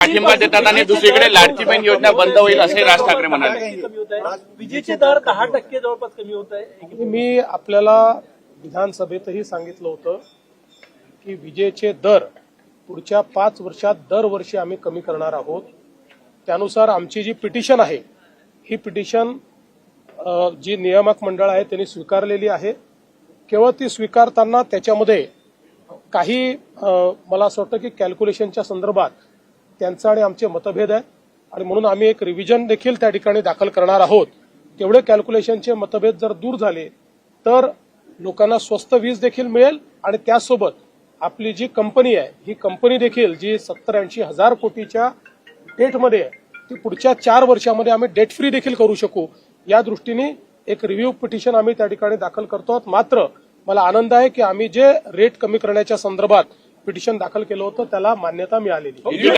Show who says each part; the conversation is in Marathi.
Speaker 1: पाठिंबा देतात आणि दुसरीकडे लाडकी बहीण योजना बंद होईल असे राज ठाकरे म्हणाले.
Speaker 2: विजेचे दर दहा टक्के जवळपास कमी होत आहे.
Speaker 3: मी आपल्याला विधानसभेतही सांगितलं होतं की विजेचे दर पुढच्या पाच वर्षात दरवर्षी आम्ही कमी करणार आहोत. त्यानुसार आमची जी पिटिशन आहे ही पिटिशन जी नियामक मंडळ आहे त्यांनी स्वीकारलेली आहे. केवळ ती स्वीकारताना त्याच्यामध्ये काही मला असं वाटतं की कॅल्क्युलेशनच्या संदर्भात त्यांचं आणि आमचे मतभेद आहे. आणि म्हणून आम्ही एक रिव्हिजन देखील त्या ठिकाणी दाखल करणार आहोत. तेवढे कॅल्क्युलेशनचे मतभेद जर दूर झाले तर लोकांना स्वस्त वीज देखील मिळेल आणि त्यासोबत आपली जी कंपनी आहे ही कंपनी देखील जी सत्तर ऐंशी हजार कोटीच्या डेटमध्ये आहे ती पुढच्या चार वर्षामध्ये आम्ही डेट फ्री देखील करू शकू. या दृष्टीने एक रिव्ह्यू पिटिशन आम्ही त्या ठिकाणी दाखल करतो आहोत. मात्र मला आनंद आहे की आम्ही जे रेट कमी करण्याच्या संदर्भात पिटिशन दाखल केलं होतं त्याला मान्यता मिळालेली.